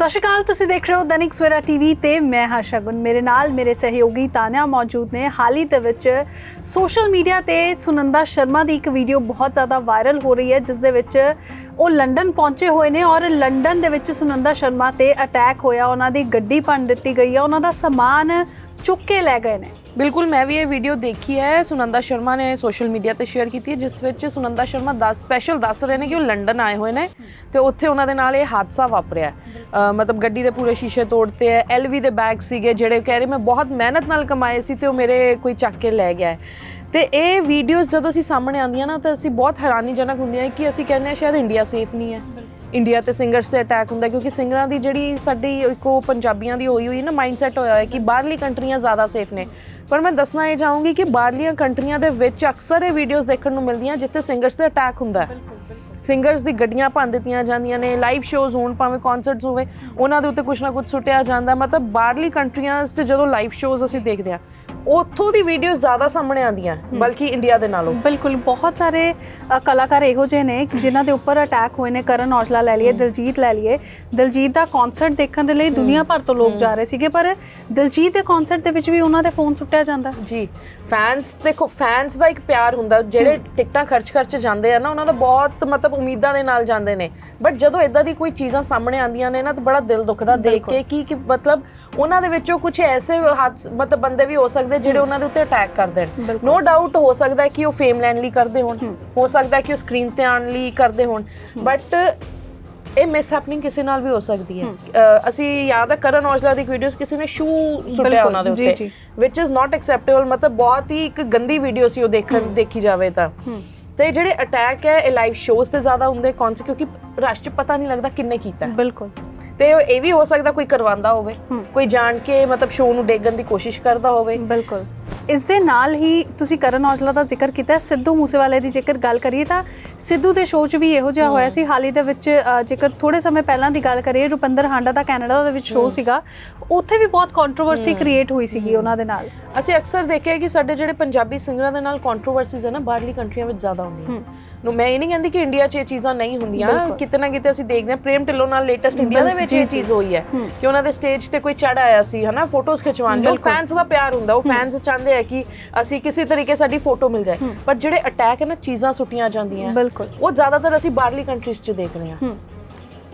ਸਤਿ ਸ਼੍ਰੀ ਅਕਾਲ, ਤੁਸੀਂ ਦੇਖ ਰਹੇ ਹੋ ਦੈਨਿਕ ਸਵੇਰਾ ਟੀਵੀ ਤੇ ਮੈਂ ਹਾਂ ਸ਼ਗੁਨ। ਮੇਰੇ ਨਾਲ ਮੇਰੇ ਸਹਿਯੋਗੀ ਤਾਨਿਆ ਮੌਜੂਦ ਨੇ। ਹਾਲ ਹੀ ਦੇ ਵਿੱਚ ਸੋਸ਼ਲ ਮੀਡੀਆ ਤੇ ਸੁਨੰਦਾ ਸ਼ਰਮਾ ਦੀ ਇੱਕ ਵੀਡੀਓ ਬਹੁਤ ਜ਼ਿਆਦਾ ਵਾਇਰਲ ਹੋ ਰਹੀ ਹੈ, ਜਿਸ ਦੇ ਵਿੱਚ ਉਹ ਲੰਡਨ ਪਹੁੰਚੇ ਹੋਏ ਨੇ ਔਰ ਲੰਡਨ ਦੇ ਵਿੱਚ ਸੁਨੰਦਾ ਸ਼ਰਮਾ ਤੇ ਅਟੈਕ ਹੋਇਆ। ਉਹਨਾਂ ਦੀ ਗੱਡੀ ਭੰਨ ਦਿੱਤੀ ਗਈ ਹੈ। ਉਹਨਾਂ ਦਾ ਸਮਾਨ ਚੁੱਕ ਕੇ ਲੈ ਗਏ ਨੇ। ਬਿਲਕੁਲ, ਮੈਂ ਵੀ ਇਹ ਵੀਡੀਓ ਦੇਖੀ ਹੈ। ਸੁਨੰਦਾ ਸ਼ਰਮਾ ਨੇ ਸੋਸ਼ਲ ਮੀਡੀਆ ਤੇ ਸ਼ੇਅਰ ਕੀਤੀ ਹੈ, ਜਿਸ ਵਿੱਚ ਸੁਨੰਦਾ ਸ਼ਰਮਾ ਦੱਸ ਸਪੈਸ਼ਲ ਦੱਸ ਰਹੇ ਨੇ ਕਿ ਉਹ ਲੰਡਨ ਆਏ ਹੋਏ ਨੇ ਤੇ ਉੱਥੇ ਉਹਨਾਂ ਦੇ ਨਾਲ ਇਹ ਹਾਦਸਾ ਵਾਪਰਿਆ ਮਤਲਬ ਗੱਡੀ ਦੇ ਪੂਰੇ ਸ਼ੀਸ਼ੇ ਤੋੜਤੇ ਹੈ ਐਲਵੀ ਦੇ ਬੈਗ ਸੀਗੇ ਜਿਹੜੇ ਕਹਿ ਰਹੇ, ਮੈਂ ਬਹੁਤ ਮਿਹਨਤ ਨਾਲ ਕਮਾਏ ਸੀ ਤੇ ਉਹ ਮੇਰੇ ਕੋਈ ਚੱਕ ਕੇ ਲੈ ਗਿਆ ਹੈ। ਤੇ ਇਹ ਵੀਡੀਓਜ਼ ਜਦੋਂ ਅਸੀਂ ਸਾਹਮਣੇ ਆਉਂਦੀਆਂ ਨਾ, ਤਾਂ ਅਸੀਂ ਬਹੁਤ ਹੈਰਾਨੀਜਨਕ ਹੁੰਦੀਆਂ ਕਿ ਅਸੀਂ ਕਹਿੰਦੇ ਹਾਂ ਸ਼ਾਇਦ ਇੰਡੀਆ ਸੇਫ ਨਹੀਂ ਹੈ। ਇੰਡੀਆ ਤੇ ਸਿੰਗਰਸ ਤੇ ਅਟੈਕ ਹੁੰਦਾ ਕਿਉਂਕਿ ਸਿੰਗਰਾਂ ਦੀ ਜਿਹੜੀ ਸਾਡੀ ਇੱਕੋ ਪੰਜਾਬੀਆਂ ਦੀ ਹੋਈ ਹੋਈ ਨਾ ਮਾਈਂਡਸੈਟ ਹੋਇਆ ਹੈ ਕਿ ਬਾਹਰਲੀ ਕੰਟਰੀਆਂ ਜ਼ਿਆਦਾ ਸੇਫ ਨੇ। ਪਰ ਮੈਂ ਦੱਸਣਾ ਇਹ ਚਾਹੂੰਗੀ ਕਿ ਬਾਹਰਲੀਆਂ ਕੰਟਰੀਆਂ ਦੇ ਵਿੱਚ ਅਕਸਰ ਇਹ ਵੀਡੀਓਜ਼ ਦੇਖਣ ਨੂੰ ਮਿਲਦੀਆਂ ਜਿੱਥੇ ਸਿੰਗਰਸ ਤੇ ਅਟੈਕ ਹੁੰਦਾ ਹੈ। ਸਿੰਗਰਸ ਦੀ ਗੱਡੀਆਂ ਭੰਨ ਦਿੱਤੀਆਂ ਜਾਂਦੀਆਂ ਨੇ ਲਾਈਵ ਸ਼ੋਜ਼ ਹੋਣ ਭਾਵੇਂ ਕਨਸਰਟਸ ਹੋਵੇ ਉਹਨਾਂ ਦੇ ਉੱਤੇ ਕੁਝ ਨਾ ਕੁਝ ਸੁੱਟਿਆ ਜਾਂਦਾ। ਮਤਲਬ ਬਾਹਰਲੀ ਕੰਟਰੀਆਂ 'ਚ ਜਦੋਂ ਲਾਈਵ ਸ਼ੋਜ਼ ਅਸੀਂ ਦੇਖਦੇ ਹਾਂ ਉੱਥੋਂ ਦੀ ਵੀਡੀਓਜ਼ ਜ਼ਿਆਦਾ ਸਾਹਮਣੇ ਆਉਂਦੀਆਂ ਬਲਕਿ ਇੰਡੀਆ ਦੇ ਨਾਲੋਂ। ਬਿਲਕੁਲ ਬਹੁਤ ਸਾਰੇ ਕਲਾਕਾਰ ਇਹੋ ਜਿਹੇ ਨੇ ਜਿਨ੍ਹਾਂ ਦੇ ਉੱਪਰ ਅਟੈਕ ਹੋਏ ਨੇ। ਕਰਨ ਔਜਲਾ ਲੈ ਲਈਏ ਦਿਲਜੀਤ ਲੈ ਲਈਏ। ਦਿਲਜੀਤ ਦਾ ਕਨਸਰਟ ਦੇਖਣ ਦੇ ਲਈ ਦੁਨੀਆ ਭਰ ਤੋਂ ਲੋਕ ਜਾ ਰਹੇ ਸੀਗੇ ਪਰ ਦਿਲਜੀਤ ਦੇ ਕਨਸਰਟ ਦੇ ਵਿੱਚ ਵੀ ਉਹਨਾਂ ਦੇ ਫੋਨ ਸੁੱਟਿਆ ਜਾਂਦਾ। ਜੀ ਫੈਨਸ ਦੇਖੋ ਫੈਨਸ ਦਾ ਇੱਕ ਪਿਆਰ ਹੁੰਦਾ। ਜਿਹੜੇ ਟਿਕਟਾਂ ਖਰਚ ਖਰਚ ਜਾਂਦੇ ਆ ਨਾ ਉਹਨਾਂ ਦਾ ਬਹੁਤ ਮਤਲਬ ਉਮੀਦਾਂ ਦੇ ਨਾਲ ਜਾਂਦੇ ਨੇ। ਬਟ ਜਦੋਂ ਇਦਾਂ ਦੀ ਕੋਈ ਚੀਜ਼ਾਂ ਸਾਹਮਣੇ ਆਉਂਦੀਆਂ ਨੇ ਨਾ ਤਾਂ ਬੜਾ ਦਿਲ ਦੁਖਦਾ ਦੇਖ ਕੇ ਕਿ ਕਿ ਮਤਲਬ ਉਹਨਾਂ ਦੇ ਵਿੱਚੋਂ ਕੁਝ ਐਸੇ ਹੱਥ ਮਤਲਬ ਬੰਦੇ ਵੀ ਹੋ ਸਕਦੇ ਜਿਹੜੇ ਉਹਨਾਂ ਦੇ ਉੱਤੇ ਅਟੈਕ ਕਰ ਦੇਣ। ਬਿਲਕੁਲ। ਨੋ ਡਾਊਟ ਹੋ ਸਕਦਾ ਹੈ ਕਿ ਉਹ ਫੇਮ ਲੈਣ ਲਈ ਕਰਦੇ ਹੋਣ। ਹੋ। ਸਕਦਾ ਹੈ ਕਿ ਉਹ ਸਕਰੀਨ ਤੇ ਆਉਣ ਲਈ ਕਰਦੇ ਹੋਣ। ਬਟ ਇਹ ਮਿਸ ਹੈਪਨਿੰਗ ਕਿਸੇ ਨਾਲ ਵੀ ਹੋ ਸਕਦੀ ਹੈ। ਅਸੀਂ ਯਾਦ ਹੈ ਕਰਨ ਔਜਲਾ ਦੀ ਵੀਡੀਓਜ਼ ਕਿਸੇ ਨੇ ਸ਼ੂ ਸੁੱਟਿਆ ਉਹਨਾਂ ਦੇ ਉੱਤੇ। ਵਿਚ ਇਜ਼ ਨਾਟ ਐਕਸੈਪਟੇਬਲ ਮਤਲਬ ਬਹੁਤ ਹੀ ਇੱਕ ਗੰਦੀ ਵੀਡੀਓ ਸੀ ਉਹ ਦੇਖਣ ਦੇਖੀ ਜਾਵੇ ਤਾਂ। ਤੇ ਜਿਹੜੇ ਅਟੈਕ ਹੈ ਇਹ ਲਾਈਵ ਸ਼ੋਜ਼ ਤੇ ਜ਼ਿਆਦਾ ਹੁੰਦੇ। ਕੌਣ ਸੀ? ਕਿਉਂਕਿ ਰਸ਼ ਚ ਪਤਾ ਨਹੀਂ ਲੱਗਦਾ ਕਿੰਨੇ ਕੀਤਾ। ਬਿਲਕੁਲ। ਤੇ ਇਹ ਵੀ ਹੋ ਸਕਦਾ ਕੋਈ ਕਰਵਾਉਂਦਾ ਹੋਵੇ ਕੋਈ ਜਾਣ ਕੇ ਮਤਲਬ ਸ਼ੋਅ ਨੂੰ ਡੇਗਣ ਦੀ ਕੋਸ਼ਿਸ਼ ਕਰਦਾ ਹੋਵੇ। ਬਿਲਕੁਲ। ਇਸ ਦੇ ਨਾਲ ਹੀ ਤੁਸੀਂ ਕਰਨ ਔਜਲਾ ਦਾ ਜ਼ਿਕਰ ਕੀਤਾ ਹੈ, ਸਿੱਧੂ ਮੂਸੇਵਾਲੇ ਦੀ ਜੇਕਰ ਗੱਲ ਕਰੀਏ ਤਾਂ ਸਿੱਧੂ ਦੇ ਸ਼ੋਅ 'ਚ ਵੀ ਇਹੋ ਜਿਹਾ ਹੋਇਆ ਸੀ ਹਾਲ ਦੇ ਵਿੱਚ ਅ, ਜੇਕਰ ਥੋੜੇ ਸਮੇਂ ਪਹਿਲਾਂ ਦੀ ਗੱਲ ਕਰੀਏ ਰੁਪਿੰਦਰ ਹਾਂਡਾ ਦਾ ਕੈਨੇਡਾ ਦੇ ਵਿੱਚ ਸ਼ੋਅ ਸੀਗਾ ਉੱਥੇ ਵੀ ਬਹੁਤ ਕੰਟਰੋਵਰਸੀ ਕ੍ਰੀਏਟ ਹੋਈ ਸੀਗੀ ਉਹਨਾਂ ਦੇ ਨਾਲ। ਅਸੀਂ ਅਕਸਰ ਦੇਖਿਆ ਕਿ ਸਾਡੇ ਜਿਹੜੇ ਪੰਜਾਬੀ ਸਿੰਗਰਾਂ ਦੇ ਨਾਲ ਕੰਟਰੋਵਰਸੀਜ਼ ਹੈ ਨਾ ਬਾਹਰਲੀ ਕੰਟਰੀਆਂ ਵਿੱਚ ਜ਼ਿਆਦਾ ਹੁੰਦੀਆਂ ਨੂੰ। ਮੈਂ ਇਹ ਨਹੀਂ ਕਹਿੰਦੀ ਕਿ ਇੰਡੀਆ 'ਚ ਇਹ ਚੀਜ਼ਾਂ ਨਹੀਂ ਹੁੰਦੀਆਂ ਬਿਲਕੁਲ। ਕਿਤੇ ਨਾ ਕਿਤੇ ਅਸੀਂ ਦੇਖਦੇ ਹਾਂ ਪ੍ਰੇਮ ਢਿੱਲੋਂ ਨਾਲ ਲੇਟੈਸਟ ਇੰਡੀਆ ਦੇ ਵਿੱਚ ਇਹ। ਚੀਜ਼ ਹੋਈ ਹੈ ਕਿ ਉਹਨਾਂ ਦੇ ਸਟੇਜ ਤੇ ਕੋਈ ਚੜ ਆਇਆ ਸੀ ਹਨਾ ਫੋਟੋਜ਼ ਖਿਚਵਾਉਣ ਬਿਲਕੁਲ। ਫੈਨਸ ਦਾ ਪਿਆਰ ਹੁੰਦਾ ਉਹ ਫੈਨਸ ਚਾਹੁੰਦੇ ਆ ਕਿ ਅਸੀਂ ਕਿਸੇ ਤਰੀਕੇ ਸਾਡੀ ਫੋਟੋ ਮਿਲ ਜਾਏ। ਪਰ ਜਿਹੜੇ ਅਟੈਕ ਹੈ ਨਾ ਚੀਜ਼ਾਂ ਸੁੱਟੀਆਂ ਜਾਂਦੀਆਂ ਬਿਲਕੁਲ। ਉਹ ਜ਼ਿਆਦਾਤਰ ਅਸੀਂ ਬਾਹਰਲੀ ਕੰਟਰੀਜ਼ 'ਚ ਦੇਖਦੇ ਹਾਂ।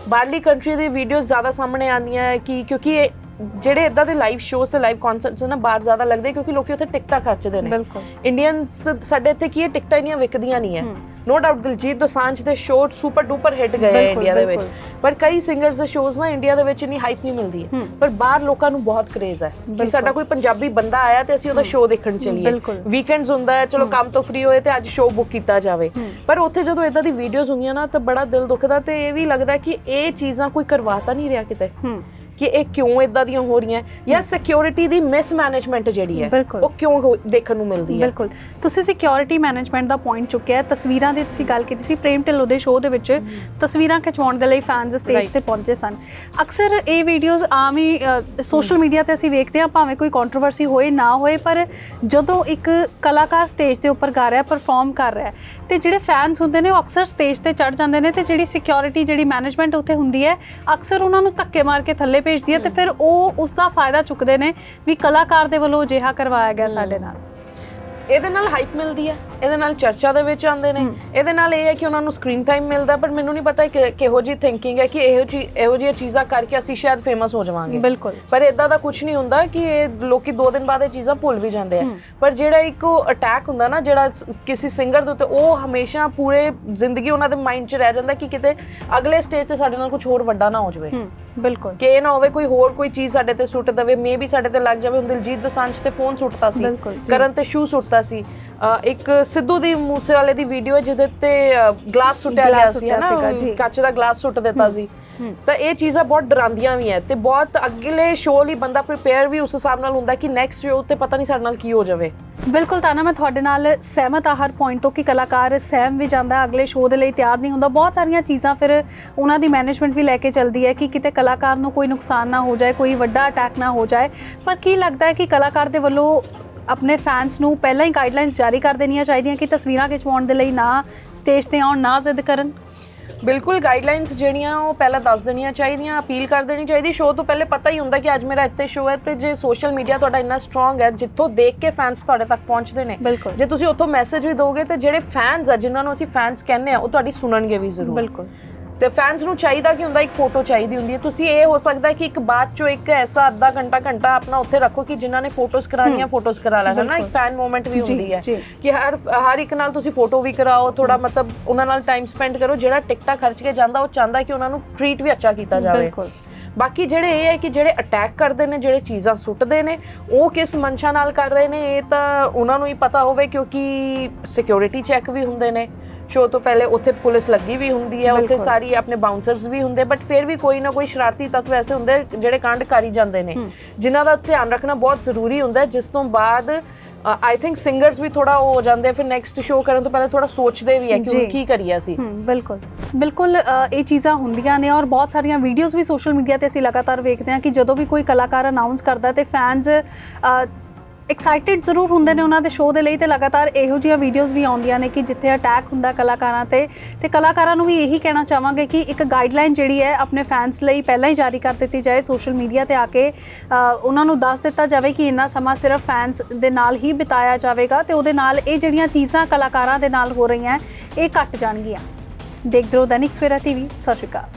ਬਾਹਰਲੀ ਕੰਟਰੀ ਦੀ ਵੀਡੀਓਜ਼ ਜ਼ਿਆਦਾ ਸਾਹਮਣੇ ਆਉਂਦੀਆਂ ਹੈ ਕਿ ਕਿਉਂਕਿ ਇਹ ਜਿਹੜੇ ਇਦਾਂ ਦੇ ਲਾਈਵ ਸ਼ੋਜ਼ ਤੇ ਲਾਈਵ ਕਨਸਰਟਸ ਨਾ ਬਾਹਰ ਜ਼ਿਆਦਾ ਲੱਗਦੇ ਕਿਉਂਕਿ ਲੋਕੀ ਉੱਥੇ ਟਿਕਟਾਂ ਖਰਚਦੇ ਨੇ। ਬਿਲਕੁਲ। ਇੰਡੀਅਨਸ ਸਾਡੇ ਇੱਥੇ ਕੀ ਹੈ ਟਿਕਟਾਂ ਇੰਨੀਆਂ ਵਿਕਦੀਆਂ ਨਹੀਂ ਹੈ। ਨੋ ਡਾਊਟ ਦਿਲਜੀਤ ਦੋਸਾਂਝ ਦੇ ਸ਼ੋਅ ਸੁਪਰ ਡੂਪਰ ਹਿੱਟ ਗਏ ਆ ਇੰਡੀਆ ਦੇ ਵਿੱਚ। ਪਰ ਕਈ ਸਿੰਗਰਸ ਦੇ ਸ਼ੋਜ਼ ਨਾ ਇੰਡੀਆ ਦੇ ਵਿੱਚ ਇੰਨੀ ਹਾਈਪ ਨਹੀਂ ਮਿਲਦੀ ਹੈ। ਪਰ ਬਾਹਰ ਲੋਕਾਂ ਨੂੰ ਬਹੁਤ ਕਰੇਜ਼ ਹੈ ਕਿ ਸਾਡਾ ਕੋਈ ਪੰਜਾਬੀ ਬੰਦਾ ਆਇਆ ਤੇ ਅਸੀਂ ਉਹਦਾ ਸ਼ੋਅ ਦੇਖਣ ਚੱਲੀਏ। ਵੀਕਐਂਡਸ ਹੁੰਦਾ ਹੈ ਚਲੋ ਕੰਮ ਤੋਂ ਫ੍ਰੀ ਹੋਏ ਤੇ ਅੱਜ ਸ਼ੋਅ ਬੁੱਕ ਕੀਤਾ ਜਾਵੇ। ਪਰ ਉੱਥੇ ਜਦੋਂ ਇਦਾਂ ਦੀ ਵੀਡੀਓਜ਼ ਹੁੰਦੀਆਂ ਨਾ ਤਾਂ ਬੜਾ ਦਿਲ ਦੁਖਦਾ ਤੇ ਇਹ ਵੀ ਲੱਗਦਾ ਕਿ ਇਹ ਚੀਜ਼ਾਂ ਕੋਈ ਕਰਵਾ ਤਾਂ ਨਹੀਂ ਰਿਹਾ ਕਿਤੇ। ਹੂੰ। ਕਿ ਇਹ ਕਿਉਂ ਇਦਾਂ ਦੀਆਂ ਹੋ ਰਹੀਆਂ ਜਾਂ ਸਿਕਿਉਰਿਟੀ ਦੀ ਮਿਸਮੈਨੇਜਮੈਂਟ ਜਿਹੜੀ ਹੈ। ਉਹ ਕਿਉਂ ਹੋ- ਦੇਖਣ ਨੂੰ ਮਿਲਦੀ ਹੈ? ਬਿਲਕੁਲ। ਤੁਸੀਂ ਸਿਕਿਉਰਿਟੀ ਮੈਨੇਜਮੈਂਟ ਦਾ ਪੁਆਇੰਟ ਚੁੱਕਿਆ ਹੈ। ਤਸਵੀਰਾਂ ਦੀ ਤੁਸੀਂ ਗੱਲ ਕੀਤੀ ਸੀ ਪ੍ਰੇਮ ਢਿੱਲੋਂ ਦੇ ਸ਼ੋਅ ਦੇ ਵਿੱਚ ਤਸਵੀਰਾਂ ਖਿਚਵਾਉਣ ਦੇ ਲਈ ਫੈਨਸ ਸਟੇਜ Right. ਤੇ ਪਹੁੰਚੇ ਸਨ। ਅਕਸਰ ਇਹ ਵੀਡੀਓਜ਼ ਆਮ ਹੀ ਸੋਸ਼ਲ ਮੀਡੀਆ ਤੇ ਅਸੀਂ ਵੇਖਦੇ ਹਾਂ ਭਾਵੇਂ ਕੋਈ ਕੰਟਰੋਵਰਸੀ ਹੋਏ ਨਾ ਹੋਏ ਪਰ ਜਦੋਂ ਇੱਕ ਕਲਾਕਾਰ ਸਟੇਜ ਦੇ ਉੱਪਰ ਗਾ ਰਿਹਾ ਪਰਫਾਰਮ ਕਰ ਰਿਹਾ ਹੈ, ਤੇ ਜਿਹੜੇ ਫੈਨਸ ਹੁੰਦੇ ਨੇ ਉਹ ਅਕਸਰ ਸਟੇਜ ਤੇ ਚੜ ਜਾਂਦੇ ਨੇ ਤੇ ਜਿਹੜੀ ਸਿਕਿਉਰਿਟੀ ਜਿਹੜੀ ਮੈਨੇਜਮੈਂਟ ਉੱਥੇ ਹੁੰਦੀ ਹੈ ਅਕਸਰ ਉਹਨਾਂ ਨੂੰ ਧੱਕੇ ਮਾਰ ਕੇ ਥੱਲੇ ਭੇਜਦੀ ਹੈ ਤੇ ਫਿਰ ਉਹ ਉਸ ਦਾ ਫਾਇਦਾ ਚੁੱਕਦੇ ਨੇ ਵੀ ਕਲਾਕਾਰ ਦੇ ਵੱਲੋਂ ਅਜਿਹਾ ਕਰਵਾਇਆ ਗਿਆ ਸਾਡੇ ਨਾਲ। ਇਹਦੇ ਨਾਲ ਹਾਈਪ ਮਿਲਦੀ ਹੈ। ਇਹਦੇ ਨਾਲ ਚਰਚਾ ਦੇ ਵਿੱਚ ਆਉਂਦੇ ਨੇ। ਇਹਦੇ ਨਾਲ ਇਹ ਹੈ ਕਿ ਉਹਨਾਂ ਨੂੰ ਸਕਰੀਨ ਟਾਈਮ ਮਿਲਦਾ ਪਰ ਮੈਨੂੰ ਨਹੀਂ ਪਤਾ ਕਿ ਕਿਹੋ ਜੀ ਥਿੰਕਿੰਗ ਹੈ ਕਿ ਇਹੋ ਜੀ ਇਹੋ ਜਿਹੀਆਂ ਚੀਜ਼ਾਂ ਕਰਕੇ ਅਸੀਂ ਸ਼ਾਇਦ ਫੇਮਸ ਹੋ ਜਾਵਾਂਗੇ। ਬਿਲਕੁਲ। ਪਰ ਇਦਾਂ ਦਾ ਕੁਝ ਨਹੀਂ ਹੁੰਦਾ ਕਿ ਇਹ ਲੋਕੀ 2 ਦਿਨ ਬਾਅਦ ਇਹ ਚੀਜ਼ਾਂ ਭੁੱਲ ਵੀ ਜਾਂਦੇ ਆ। ਪਰ ਜਿਹੜਾ ਇੱਕ ਅਟੈਕ ਹੁੰਦਾ ਨਾ ਜਿਹੜਾ ਕਿਸੇ ਸਿੰਗਰ ਦੇ ਉੱਤੇ ਉਹ ਹਮੇਸ਼ਾ ਪੂਰੇ ਜ਼ਿੰਦਗੀ ਉਹਨਾਂ ਦੇ ਮਾਈਂਡ 'ਚ ਰਹਿ ਜਾਂਦਾ ਕਿ ਕਿਤੇ ਅਗਲੇ ਸਟੇਜ ਤੇ ਸਾਡੇ ਨਾਲ ਕੁਝ ਹੋਰ ਵੱਡਾ ਨਾ ਹੋ ਜਾਵੇ। ਬਿਲਕੁਲ। ਕਿ ਇਹ ਨਾ ਹੋਵੇ ਕੋਈ ਹੋਰ ਕੋਈ ਚੀਜ਼ ਸਾਡੇ ਤੇ ਸੁੱਟ ਦੇਵੇ। ਮੇਬੀ ਸਾਡੇ ਤੇ ਲੱਗ ਜਾਵੇ। ਹੁਣ ਦਿਲਜੀਤ ਦੋਸਾਂਝ ਤੇ ਫੋਨ ਸੁੱਟਤਾ ਸੀ। ਜੀ। ਕਰਨ ਤੇ ਸ਼ੂ ਸੁੱਟਤਾ ਸੀ। ਇੱਕ ਸਿੱਧੂ ਦੀ ਮੂਸੇ ਵਾਲੇ ਦੀ ਵੀਡੀਓ ਜਿਹਦੇ ਤੇ ਗਲਾਸ ਸੁੱਟਿਆ ਗਿਆ ਸੀ ਜੀ। ਕੱਚ ਦਾ ਗਲਾਸ ਸੁੱਟ ਦਿੱਤਾ ਸੀ। ਤਾਂ ਇਹ ਚੀਜ਼ਾਂ ਬਹੁਤ ਡਰਾਉਂਦੀਆਂ ਵੀ ਹੈ ਤੇ ਬਹੁਤ ਅਗਲੇ ਸ਼ੋਅ ਲਈ ਬੰਦਾ ਪ੍ਰਿਪੇਅਰ ਵੀ ਉਸ ਹਿਸਾਬ ਨਾਲ ਹੁੰਦਾ ਕਿ ਨੈਕਸਟ ਸ਼ੋਅ ਤੇ ਪਤਾ ਨਹੀਂ ਸਾਡੇ ਨਾਲ ਕੀ ਹੋ ਜਾਵੇ। ਬਿਲਕੁਲ ਤਾਨਾ ਮੈਂ ਤੁਹਾਡੇ ਨਾਲ ਸਹਿਮਤ ਆ ਹਰ ਪੁਆਇੰਟ ਤੋਂ ਕਿ ਕਲਾਕਾਰ ਸਹਿਮ ਵੀ ਜਾਂਦਾ ਅਗਲੇ ਸ਼ੋਅ ਦੇ ਲਈ ਤਿਆਰ ਨਹੀਂ ਹੁੰਦਾ। ਬਹੁਤ ਸਾਰੀਆਂ ਚੀਜ਼ਾਂ ਫਿਰ ਉਹਨਾਂ ਦੀ ਮੈਨੇਜਮੈਂਟ ਵੀ ਲੈ ਕੇ ਚੱਲਦੀ ਹੈ ਕਿ ਕਿਤੇ ਕਲਾਕਾਰ ਨੂੰ ਕੋਈ ਨੁਕਸਾਨ ਨਾ ਹੋ ਜਾਏ ਕੋਈ ਵੱਡਾ ਅਟੈਕ ਨਾ ਹੋ ਜਾਏ। ਪਰ ਕੀ ਲੱਗਦਾ ਹੈ ਕਿ ਕਲਾਕਾਰ ਦੇ ਵੱਲੋਂ ਆਪਣੇ ਫੈਨਸ ਨੂੰ ਪਹਿਲਾਂ ਹੀ ਗਾਈਡਲਾਈਨਸ ਜਾਰੀ ਕਰ ਦੇਣੀਆਂ ਚਾਹੀਦੀਆਂ ਕਿ ਤਸਵੀਰਾਂ ਖਿਚਵਾਉਣ ਦੇ ਲਈ ਨਾ ਸਟੇਜ ਤੇ ਆਉਣ ਨਾ ਜ਼ਿੱਦ ਕਰਨ। ਬਿਲਕੁਲ ਗਾਈਡਲਾਈਨਸ ਜਿਹੜੀਆਂ ਉਹ ਪਹਿਲਾਂ ਦੱਸ ਦੇਣੀਆਂ ਚਾਹੀਦੀਆਂ ਅਪੀਲ ਕਰ ਦੇਣੀ ਚਾਹੀਦੀ। ਸ਼ੋਅ ਤੋਂ ਪਹਿਲੇ ਪਤਾ ਹੀ ਹੁੰਦਾ ਕਿ ਅੱਜ ਮੇਰਾ ਇੱਥੇ ਸ਼ੋਅ ਹੈ ਤੇ ਜੇ ਸੋਸ਼ਲ ਮੀਡੀਆ ਤੁਹਾਡਾ ਇੰਨਾ ਸਟਰੋਂਗ ਹੈ ਜਿੱਥੋਂ ਦੇਖ ਕੇ ਫੈਨਸ ਤੁਹਾਡੇ ਤੱਕ ਪਹੁੰਚਦੇ ਨੇ। ਜੇ ਤੁਸੀਂ ਉੱਥੋਂ ਮੈਸੇਜ ਵੀ ਦੋਗੇ ਤੇ ਜਿਹੜੇ ਫੈਨਸ ਆ ਜਿਨ੍ਹਾਂ ਨੂੰ ਅਸੀਂ ਫੈਨਸ ਕਹਿੰਦੇ ਆ ਉਹ ਤੁਹਾਡੀ ਸੁਣਨਗੇ ਵੀ ਜ਼ਰੂਰ। ਬਿਲਕੁਲ। ਤੇ ਫੈਨਸ ਨੂੰ ਚਾਹੀਦਾ ਕਿ ਹੁੰਦਾ ਇੱਕ ਫੋਟੋ ਚਾਹੀਦੀ ਹੁੰਦੀ ਹੈ। ਤੁਸੀਂ ਇਹ ਹੋ ਸਕਦਾ ਕਿ ਇੱਕ ਬਾਅਦ ਚੋਂ ਇੱਕ ਐਸਾ ਅੱਧਾ ਘੰਟਾ ਘੰਟਾ ਆਪਣਾ ਉੱਥੇ ਰੱਖੋ ਕਿ ਜਿਨ੍ਹਾਂ ਨੇ ਫੋਟੋਜ਼ ਕਰਾਉਣੀਆਂ ਫੋਟੋਜ਼ ਕਰਾ ਲੈਣਾ। ਨਾ ਇੱਕ। ਫੈਨ ਮੂਮੈਂਟ ਵੀ ਹੁੰਦੀ ਹੈ। ਕਿ ਹਰ ਹਰ ਇੱਕ ਨਾਲ ਤੁਸੀਂ ਫੋਟੋ ਵੀ ਕਰਾਓ ਥੋੜਾ ਮਤਲਬ ਉਹਨਾਂ ਨਾਲ ਟਾਈਮ ਸਪੈਂਡ ਕਰੋ। ਜਿਹੜਾ ਟਿਕਟਾਂ ਖਰਚ ਕੇ ਜਾਂਦਾ ਉਹ ਚਾਹੁੰਦਾ ਕਿ ਉਹਨਾਂ ਨੂੰ ਟ੍ਰੀਟ ਵੀ ਅੱਛਾ ਕੀਤਾ ਜਾਵੇ। ਬਿਲਕੁਲ। ਬਾਕੀ ਜਿਹੜੇ ਇਹ ਹੈ ਕਿ ਜਿਹੜੇ ਅਟੈਕ ਕਰਦੇ ਨੇ ਜਿਹੜੇ ਚੀਜ਼ਾਂ ਸੁੱਟਦੇ ਨੇ ਉਹ ਕਿਸ ਮਨਸ਼ਾ ਨਾਲ ਕਰ ਰਹੇ ਨੇ ਇਹ ਤਾਂ ਉਹਨਾਂ ਨੂੰ ਹੀ ਪਤਾ ਹੋਵੇ ਕਿਉਂਕਿ ਸਿਕਿਉਰਿਟੀ ਚੈੱਕ ਵੀ ਹੁੰਦੇ ਨੇ। ਸ਼ੋਅ ਤੋਂ ਪਹਿਲੇ ਉੱਥੇ ਪੁਲਿਸ ਲੱਗੀ ਵੀ ਹੁੰਦੀ ਹੈ ਉੱਥੇ। ਸਾਰੀ ਆਪਣੇ ਬਾਉਂਸਰਸ ਵੀ ਹੁੰਦੇ ਬਟ ਫਿਰ ਵੀ ਕੋਈ ਨਾ ਕੋਈ ਸ਼ਰਾਰਤੀ ਤੱਤਵ ਐਸੇ ਹੁੰਦੇ ਜਿਹੜੇ ਕਾਂਡ ਕਰੀ ਜਾਂਦੇ ਨੇ। ਜਿਨ੍ਹਾਂ ਦਾ ਧਿਆਨ ਰੱਖਣਾ ਬਹੁਤ ਜ਼ਰੂਰੀ ਹੁੰਦਾ ਹੈ ਜਿਸ ਤੋਂ ਬਾਅਦ ਆਈ ਥਿੰਕ ਸਿੰਗਰਸ ਵੀ ਥੋੜਾ ਉਹ ਹੋ ਜਾਂਦੇ ਫਿਰ ਨੈਕਸਟ ਸ਼ੋਅ ਕਰਨ ਤੋਂ ਪਹਿਲੇ ਥੋੜਾ ਸੋਚਦੇ ਵੀ ਹੈ ਕਿ ਕੀ ਕਰੀਏ ਅਸੀਂ। ਬਿਲਕੁਲ। ਬਿਲਕੁਲ ਇਹ ਚੀਜ਼ਾਂ ਹੁੰਦੀਆਂ ਨੇ ਔਰ ਬਹੁਤ ਸਾਰੀਆਂ ਵੀਡੀਓਜ਼ ਵੀ ਸੋਸ਼ਲ ਮੀਡੀਆ ਤੇ ਅਸੀਂ ਲਗਾਤਾਰ ਵੇਖਦੇ ਹਾਂ ਕਿ ਜਦੋਂ ਵੀ ਕੋਈ ਕਲਾਕਾਰ ਅਨਾਉਂਸ ਕਰਦਾ ਤੇ ਫੈਨਸ ਐਕਸਾਈਟਿਡ ਜ਼ਰੂਰ ਹੁੰਦੇ ਨੇ ਉਹਨਾਂ ਦੇ ਸ਼ੋਅ ਦੇ ਲਈ ਤੇ ਲਗਾਤਾਰ ਇਹੋ ਜਿਹੀਆਂ ਵੀਡੀਓਜ਼ ਵੀ ਆਉਂਦੀਆਂ ਨੇ ਕਿ ਜਿੱਥੇ ਅਟੈਕ ਹੁੰਦਾ ਕਲਾਕਾਰਾਂ ਤੇ। ਤੇ ਕਲਾਕਾਰਾਂ ਨੂੰ ਵੀ ਇਹੀ ਕਹਿਣਾ ਚਾਹਾਂਗੇ ਕਿ ਇੱਕ ਗਾਈਡਲਾਈਨ ਜਿਹੜੀ ਹੈ ਆਪਣੇ ਫੈਨਸ ਲਈ ਪਹਿਲਾਂ ਹੀ ਜਾਰੀ ਕਰ ਦਿੱਤੀ ਜਾਏ ਸੋਸ਼ਲ ਮੀਡੀਆ ਤੇ ਆ ਕੇ ਉਹਨਾਂ ਨੂੰ ਦੱਸ ਦਿੱਤਾ ਜਾਵੇ ਕਿ ਇੰਨਾ ਸਮਾਂ ਸਿਰਫ ਫੈਨਸ ਦੇ ਨਾਲ ਹੀ ਬਿਤਾਇਆ ਜਾਵੇਗਾ ਤੇ ਉਹਦੇ ਨਾਲ ਇਹ ਜਿਹੜੀਆਂ ਚੀਜ਼ਾਂ ਕਲਾਕਾਰਾਂ ਦੇ ਨਾਲ ਹੋ ਰਹੀਆਂ, ਇਹ ਘਟ ਜਾਣਗੀਆਂ। ਦੇਖਦੇ ਰਹੋ ਦੈਨਿਕ ਸਵੇਰਾ ਟੀਵੀ ਸਤਿ ਸ਼੍ਰੀ ਅਕਾਲ।